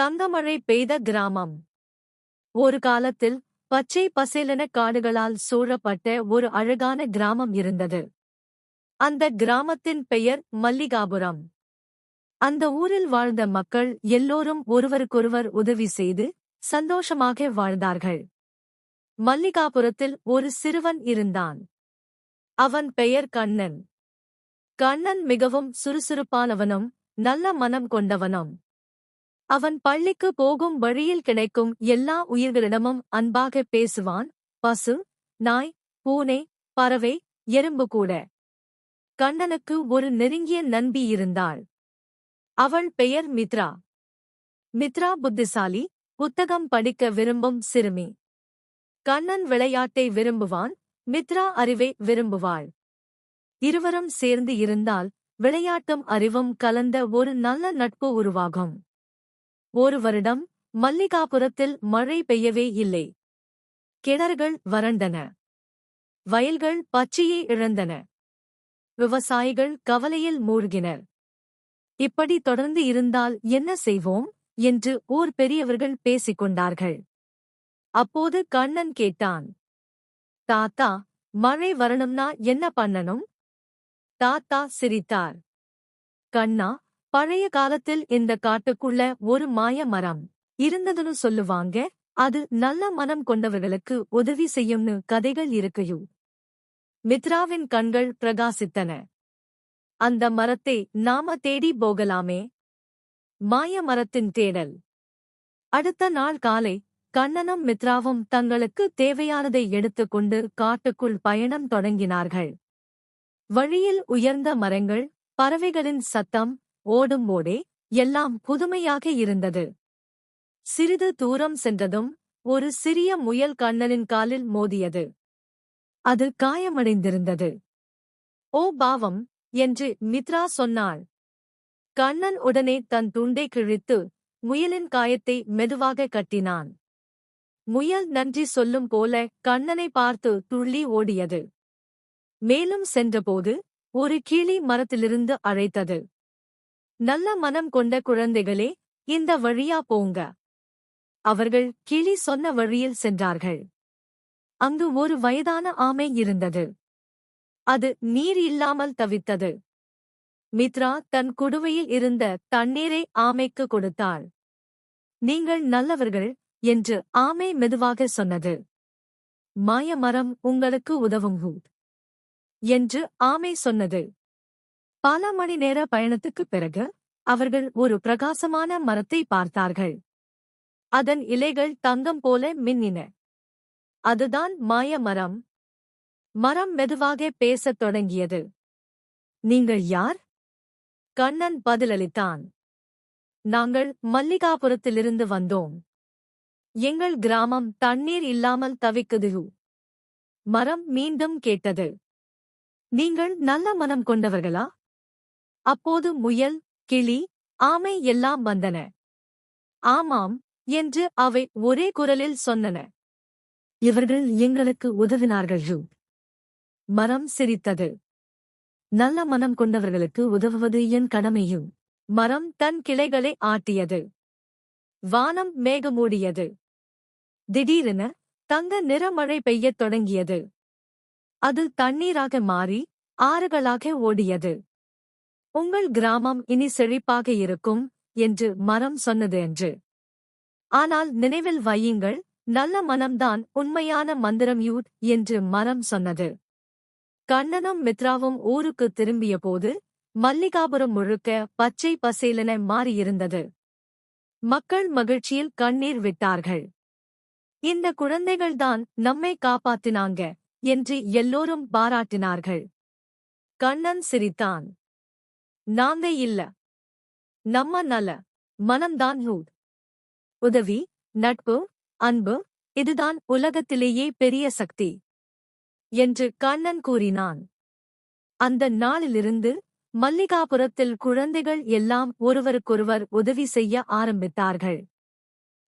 தங்கமழை பெய்த கிராமம். ஒரு காலத்தில் பச்சை பசேலன காடுகளால் சூழப்பட்ட ஒரு அழகான கிராமம் இருந்தது. அந்த கிராமத்தின் பெயர் மல்லிகாபுரம். அந்த ஊரில் வாழ்ந்த மக்கள் எல்லோரும் ஒருவருக்கொருவர் உதவி செய்து சந்தோஷமாக வாழ்ந்தார்கள். மல்லிகாபுரத்தில் ஒரு சிறுவன் இருந்தான். அவன் பெயர் கண்ணன். கண்ணன் மிகவும் சுறுசுறுப்பானவனும் நல்ல மனம் கொண்டவனும். அவன் பள்ளிக்கு போகும் வழியில் கிடைக்கும் எல்லா உயிர்களிடமும் அன்பாக பேசுவான். பசு நாய் பூனை பறவை எறும்பு கூட. கண்ணனுக்கு ஒரு நெருங்கிய நண்பி இருந்தாள். அவள் பெயர் மித்ரா. மித்ரா புத்திசாலி புத்தகம் படிக்க விரும்பும் சிறுமி. கண்ணன் விளையாட்டை விரும்புவான் மித்ரா அறிவை விரும்புவாள். இருவரும் சேர்ந்து இருந்தால் விளையாட்டும் அறிவும் கலந்த ஒரு நல்ல நட்பு உருவாகும். ஒரு வருடம் மல்லிகாபுரத்தில் மழை பெய்யவே இல்லை. கிணறுகள் வறண்டன. வயல்கள் பச்சையை இழந்தன. விவசாயிகள் கவலையில் மூழ்கினர். இப்படி தொடர்ந்து இருந்தால் என்ன செய்வோம்? என்று ஊர் பெரியவர்கள் பேசிக் கொண்டார்கள் அப்போது கண்ணன் கேட்டான். தாத்தா மழை வரணும்னா என்ன பண்ணணும்? தாத்தா சிரித்தார். கண்ணா பழைய காலத்தில் இந்த காட்டுக்குள்ள ஒரு மாய மரம் இருந்ததுன்னு சொல்லுவாங்க. அது நல்ல மனம் கொண்டவர்களுக்கு உதவி செய்யும்னு கதைகள் இருக்கையோ. மித்ராவின் கண்கள் பிரகாசித்தன. அந்த மரத்தை நாம தேடி போகலாமே. மாய மரத்தின் தேடல். அடுத்த நாள் காலை கண்ணனும் மித்ராவும் தங்களுக்கு தேவையானதை எடுத்துக்கொண்டு காட்டுக்குள் பயணம் தொடங்கினார்கள். வழியில் உயர்ந்த மரங்கள் பறவைகளின் சத்தம் ஓடும் ஓடே எல்லாம் புதுமையாக இருந்தது. சிறிது தூரம் சென்றதும் ஒரு சிறிய முயல் கண்ணனின் காலில் மோதியது. அது காயமடைந்திருந்தது. ஓ பாவம் என்று மித்ரா சொன்னாள். கண்ணன் உடனே தன் துண்டை கிழித்து முயலின் காயத்தை மெதுவாக கட்டினான். முயல் நன்றி சொல்லும் போல கண்ணனை பார்த்து துள்ளி ஓடியது. மேலும் சென்றபோது ஒரு கிளி மரத்திலிருந்து அழைத்தது. நல்ல மனம் கொண்ட குழந்தைகளே இந்த வழியா போங்க. அவர்கள் கிளி சொன்ன வழியில் சென்றார்கள். அங்கு ஒரு வயதான ஆமை இருந்தது. அது நீர் இல்லாமல் தவித்தது. மித்ரா தன் குடுவையில் இருந்த தண்ணீரை ஆமைக்கு கொடுத்தாள். நீங்கள் நல்லவர்கள் என்று ஆமை மெதுவாக சொன்னது. மாயமரம் உங்களுக்கு உதவும் என்று ஆமை சொன்னது. பல மணி நேர பயணத்துக்குப் பிறகு அவர்கள் ஒரு பிரகாசமான மரத்தை பார்த்தார்கள். அதன் இலைகள் தங்கம் போல மின்னின. அதுதான் மாய மரம். மரம் மெதுவாக பேசத் தொடங்கியது. நீங்கள் யார்? கண்ணன் பதிலளித்தான். நாங்கள் மல்லிகாபுரத்திலிருந்து வந்தோம். எங்கள் கிராமம் தண்ணீர் இல்லாமல் தவிக்குது மரம் மீண்டும் கேட்டது. நீங்கள் நல்ல மனம் கொண்டவர்களா? அப்போது முயல் கிளி ஆமை எல்லாம் வந்தன. ஆமாம் என்று அவை ஒரே குரலில் சொன்னன. இவர்கள் எங்களுக்கு உதவினார்கள் மரம் சிரித்தது. நல்ல மனம் கொண்டவர்களுக்கு உதவுவது என் கடமையும் மரம் தன் கிளைகளை ஆட்டியது. வானம் மேகமூடியது. திடீரென தங்க நிறமழை பெய்யத் தொடங்கியது. அது தண்ணீராக மாறி ஆறுகளாக ஓடியது. உங்கள் கிராமம் இனி செழிப்பாக இருக்கும் என்று மரம் சொன்னது என்று ஆனால் நினைவில் வையுங்கள் நல்ல மனம்தான் உண்மையான மந்திரம் யூத் என்று மரம் சொன்னது. கண்ணனும் மித்ராவும் ஊருக்கு திரும்பியபோது மல்லிகாபுரம் முழுக்க பச்சை பசேலென மாறியிருந்தது. மக்கள் மகிழ்ச்சியில் கண்ணீர் விட்டார்கள். இந்த குழந்தைகள்தான் நம்மை காப்பாத்தினாங்க என்று எல்லோரும் பாராட்டினார்கள். கண்ணன் சிரித்தான். நாந்தே இல்ல. நம்ம நல மனம்தான் ஹூட் உதவி நட்பு அன்பு இதுதான் உலகத்திலேயே பெரிய சக்தி. என்று கண்ணன் கூறினான். அந்த நாளிலிருந்து மல்லிகாபுரத்தில் குழந்தைகள் எல்லாம் ஒருவருக்கொருவர் உதவி செய்ய ஆரம்பித்தார்கள்.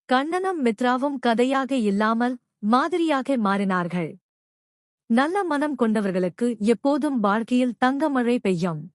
கண்ணனும் மித்ராவும் கதையாக இல்லாமல் மாதிரியாக மாறினார்கள். நல்ல மனம் கொண்டவர்களுக்கு எப்போதும் வாழ்க்கையில் தங்கமழை பெய்யும்.